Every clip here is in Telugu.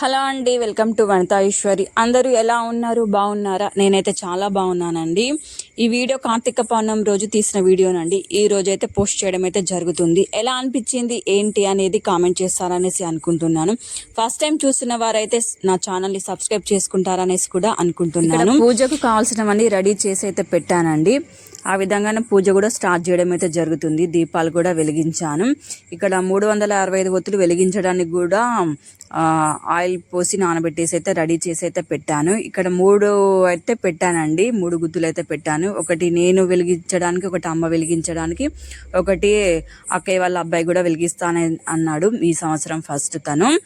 హలో అండి వెల్కమ్ టు వనితా ఈశ్వరి. అందరూ ఎలా ఉన్నారు? బాగున్నారా? నేనైతే చాలా బాగున్నానండి. ఈ వీడియో కార్తీక పౌర్ణమి రోజు తీసిన వీడియోనండి. ఈ రోజు అయితే పోస్ట్ చేయడం అయితే జరుగుతుంది. ఎలా అనిపించింది? ఏంటి అనేది కామెంట్ చేస్తారనేసి అనుకుంటున్నాను. ఫస్ట్ టైం చూస్తున్న వారైతే నా ఛానల్ని సబ్స్క్రైబ్ చేసుకుంటారనేసి కూడా అనుకుంటున్నాను. పూజకు కావాల్సినవన్నీ రెడీ చేసి అయితే పెట్టానండి. ఆ విధంగానే పూజ కూడా స్టార్ట్ చేయడం అయితే జరుగుతుంది. దీపాలు కూడా వెలిగించాను. ఇక్కడ మూడు వందల అరవై ఐదు ఒత్తులు వెలిగించడానికి కూడా ఆయిల్ పోసి నానబెట్టేసి అయితే రెడీ చేసి అయితే పెట్టాను. ఇక్కడ మూడు అయితే పెట్టానండి. మూడు గుత్తులు అయితే పెట్టాను. ఒకటి నేను వెలిగించడానికి ఒకటి అమ్మ వెలిగించడానికి ఒకటి అక్కయ్య వాళ్ళ అబ్బాయి కూడా వెలిగిస్తానని అన్నాడు ఈ సంవత్సరం ఫస్ట్ తను.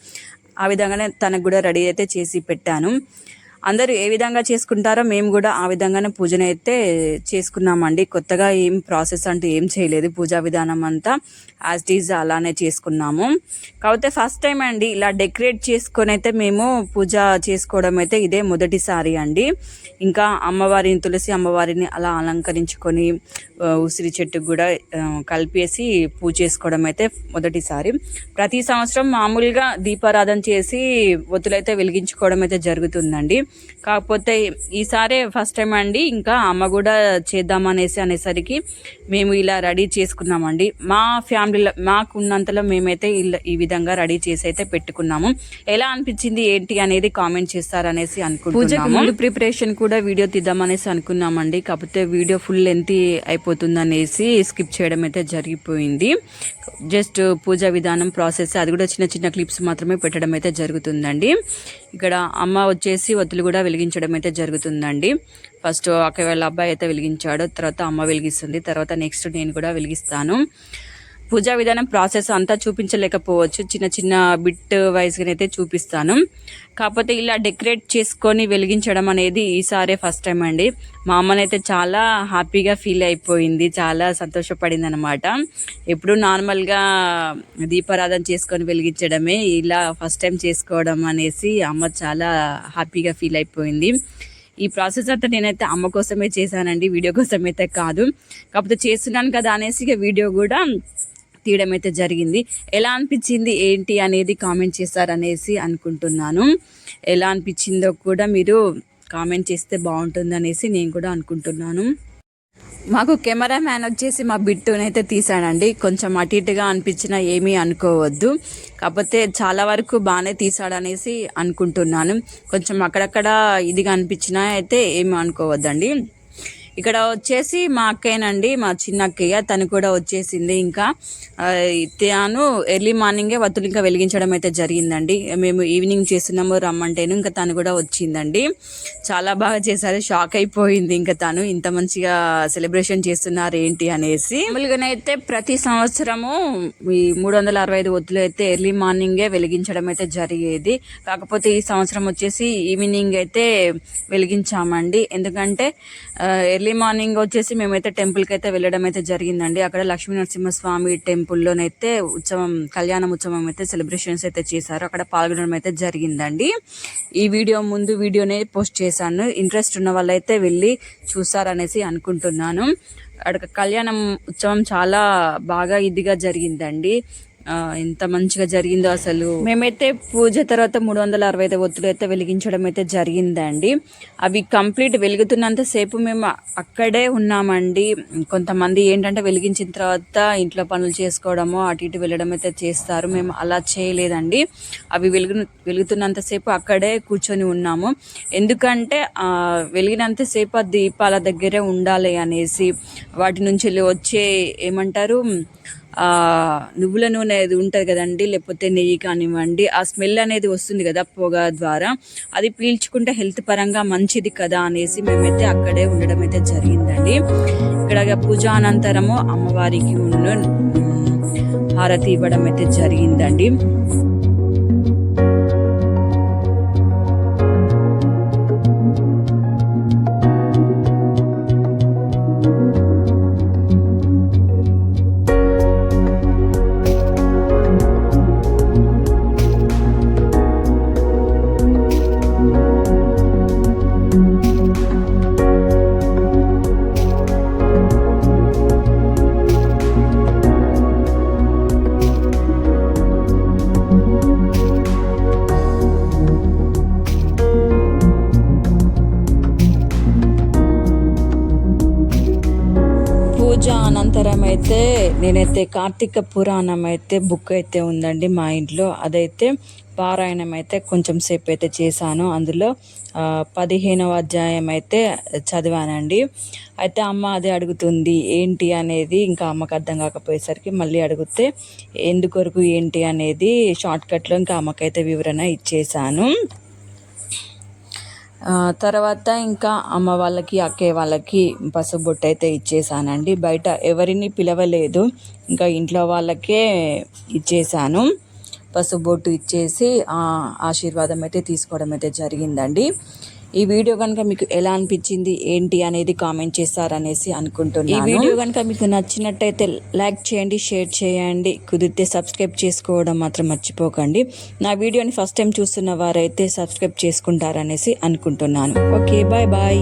ఆ విధంగానే తనకు కూడా రెడీ అయితే చేసి పెట్టాను. అందరూ ఏ విధంగా చేసుకుంటారో మేము కూడా ఆ విధంగానే పూజను అయితే చేసుకున్నామండి. కొత్తగా ఏం ప్రాసెస్ అంటూ ఏం చేయలేదు పూజా విధానం అంతా. యాజ్ ఈజ్ అలానే చేసుకున్నాము. కాకపోతే ఫస్ట్ టైం అండి ఇలా డెకరేట్ చేసుకొని అయితే మేము పూజ చేసుకోవడం అయితే ఇదే మొదటిసారి అండి. ఇంకా అమ్మవారిని తులసి అమ్మవారిని అలా అలంకరించుకొని ఉసిరి చెట్టు కూడా కలిపేసి పూజ చేసుకోవడం అయితే మొదటిసారి. ప్రతి సంవత్సరం మామూలుగా దీపారాధన చేసి ఒత్తులైతే వెలిగించుకోవడం అయితే జరుగుతుందండి. కాకపోతే ఈసారి ఫస్ట్ టైం అండి. ఇంకా అమ్మ కూడా చేద్దామనేసి అనేసరికి మేము ఇలా రెడీ చేసుకున్నామండి. మా ఫ్యామిలీలో మాకు ఉన్నంతలో మేమైతే ఇలా ఈ విధంగా రెడీ చేసి అయితే పెట్టుకున్నాము. ఎలా అనిపించింది ఏంటి అనేది కామెంట్ చేస్తారనేసి అనుకుంటున్నాము. ముందు ప్రిపరేషన్ కూడా వీడియో తీద్దామనేసి అనుకున్నామండి. కాకపోతే వీడియో ఫుల్ లెంత్ అయిపోతుంది అనేసి స్కిప్ చేయడం అయితే జరిగిపోయింది. జస్ట్ పూజా విధానం ప్రాసెస్ అది కూడా చిన్న చిన్న క్లిప్స్ మాత్రమే పెట్టడం అయితే జరుగుతుందండి. ఇక్కడ అమ్మ వచ్చేసి ఒత్తులు కూడా వెలిగించడం అయితే జరుగుతుందండి ఫస్ట్ ఒకవేళ అబ్బాయి అయితే వెలిగించాడు తర్వాత అమ్మ వెలిగిస్తుంది. తర్వాత నెక్స్ట్ నేను కూడా వెలిగిస్తాను. పూజా విధానం ప్రాసెస్ అంతా చూపించలేకపోవచ్చు. చిన్న చిన్న బిట్ వైజ్గా అయితే చూపిస్తాను. కాకపోతే ఇలా డెకరేట్ చేసుకొని వెలిగించడం అనేది ఈసారే ఫస్ట్ టైం అండి. మా అమ్మనైతే చాలా హ్యాపీగా ఫీల్ అయిపోయింది. చాలా సంతోషపడింది అనమాట ఎప్పుడు నార్మల్గా దీపారాధన చేసుకొని వెలిగించడమే ఇలా ఫస్ట్ టైం చేసుకోవడం అనేసి అమ్మ చాలా హ్యాపీగా ఫీల్ అయిపోయింది. ఈ ప్రాసెస్ అంతా నేనైతే అమ్మ కోసమే చేశానండి వీడియో కోసం అయితే కాదు. కాకపోతే చేస్తున్నాను కదా అనేసి ఇక వీడియో కూడా తీయడం అయితే జరిగింది. ఎలా అనిపించింది ఏంటి అనేది కామెంట్ చేస్తారనేసి అనుకుంటున్నాను. ఎలా అనిపించిందో కూడా మీరు కామెంట్ చేస్తే బాగుంటుంది అనేసి నేను కూడా అనుకుంటున్నాను. మాకు కెమెరా మ్యాన్ వచ్చేసి మా బిట్టునైతే తీసాడండి కొంచెం అటు ఇటుగా అనిపించినా ఏమీ అనుకోవద్దు. కాకపోతే చాలా వరకు బాగానే తీసాడనేసి అనుకుంటున్నాను. కొంచెం అక్కడక్కడ ఇదిగా అనిపించినా అయితే ఏమీ అనుకోవద్దండి. ఇక్కడ వచ్చేసి మా అక్కయ్యనండి మా చిన్న అక్కయ్య తను కూడా వచ్చేసింది ఇంకా. తాను ఎర్లీ మార్నింగే వత్తులు ఇంకా వెలిగించడం అయితే జరిగిందండి. మేము ఈవినింగ్ చేస్తున్నాము రమ్మంటేను ఇంకా తను కూడా వచ్చిందండి. చాలా బాగా చేశారు షాక్ అయిపోయింది ఇంకా తను. ఇంత మంచిగా సెలబ్రేషన్ చేస్తున్నారు ఏంటి అనేసి. మామూలుగానైతే ప్రతి సంవత్సరము ఈ మూడు వందల అరవై ఐదు ఒత్తులు అయితే ఎర్లీ మార్నింగే వెలిగించడం అయితే జరిగేది. కాకపోతే ఈ సంవత్సరం వచ్చేసి ఈవినింగ్ అయితే వెలిగించామండి. ఎందుకంటే ఎర్లీ ఎర్లీ మార్నింగ్ వచ్చేసి మేమైతే టెంపుల్కి అయితే వెళ్ళడం అయితే జరిగిందండి. అక్కడ లక్ష్మీ నరసింహస్వామి టెంపుల్లోనైతే ఉత్సవం కళ్యాణం ఉత్సవం అయితే సెలబ్రేషన్స్ అయితే చేశారు. అక్కడ పాల్గొనడం అయితే జరిగిందండి. ఈ వీడియో ముందు వీడియోనే పోస్ట్ చేశాను. ఇంట్రెస్ట్ ఉన్న వాళ్ళైతే వెళ్ళి చూస్తారనేసి అనుకుంటున్నాను. అక్కడ కళ్యాణం ఉత్సవం చాలా బాగా ఇదిగా జరిగిందండి. ఎంత మంచిగా జరిగిందో అసలు. మేమైతే పూజ తర్వాత మూడు వందల అరవై ఐదు ఒత్తులు అయితే వెలిగించడం అయితే జరిగిందండి. అవి కంప్లీట్ వెలుగుతున్నంతసేపు మేము అక్కడే ఉన్నామండి. కొంతమంది ఏంటంటే వెలిగించిన తర్వాత ఇంట్లో పనులు చేసుకోవడము అటు ఇటు వెళ్ళడం అయితే చేస్తారు. మేము అలా చేయలేదండి. అవి వెలుగు వెలుగుతున్నంతసేపు అక్కడే కూర్చొని ఉన్నాము. ఎందుకంటే వెలిగినంతసేపు ఆ దీపాల దగ్గరే ఉండాలి అనేసి వాటి నుంచి వచ్చే ఏమంటారు నువ్వుల నూనె అది ఉంటుంది కదండి లేకపోతే నెయ్యి కానివ్వండి ఆ స్మెల్ అనేది వస్తుంది కదా పొగ ద్వారా. అది పీల్చుకుంటే హెల్త్ పరంగా మంచిది కదా అనేసి మేమైతే అక్కడే ఉండడం అయితే జరిగిందండి. ఇక్కడ పూజ అనంతరము అమ్మవారికి హారతి ఇవ్వడం అయితే జరిగిందండి. అనంతరం అయితే నేనైతే కార్తీక పురాణం అయితే బుక్ అయితే ఉందండి మా ఇంట్లో. అదైతే పారాయణం అయితే కొంచెం సేపు అయితే చేశాను. అందులో పదిహేనవ అధ్యాయం అయితే చదివానండి. అయితే అమ్మ అదే అడుగుతుంది ఏంటి? అనేది ఇంకా అమ్మకు అర్థం కాకపోయేసరికి మళ్ళీ అడిగితే ఎందుకొరకు ఏంటి? అనేది షార్ట్కట్లో ఇంకా అమ్మకైతే వివరణ ఇచ్చేసాను తర్వాత ఇంకా అమ్మ వాళ్ళకి అక్కయ్య వాళ్ళకి పసుపుబొట్టు అయితే ఇచ్చేసానండి. బయట ఎవరిని పిలవలేదు. ఇంకా ఇంట్లో వాళ్ళకే ఇచ్చేసాను. పసుపు బొట్టు ఇచ్చేసి ఆశీర్వాదం అయితే తీసుకోవడం అయితే జరిగిందండి. ఈ వీడియో కనుక మీకు ఎలా అనిపించింది? ఏంటి అనేది కామెంట్ చేస్తారనేసి అనుకుంటున్నాను. ఈ వీడియో కనుక మీకు నచ్చినట్టయితే లైక్ చేయండి షేర్ చేయండి కుదిరితే సబ్స్క్రైబ్ చేసుకోవడం మాత్రం మర్చిపోకండి. నా వీడియోని ఫస్ట్ టైం చూస్తున్న వారైతే సబ్స్క్రైబ్ చేసుకుంటారనేసి అనుకుంటున్నాను. Okay bye bye.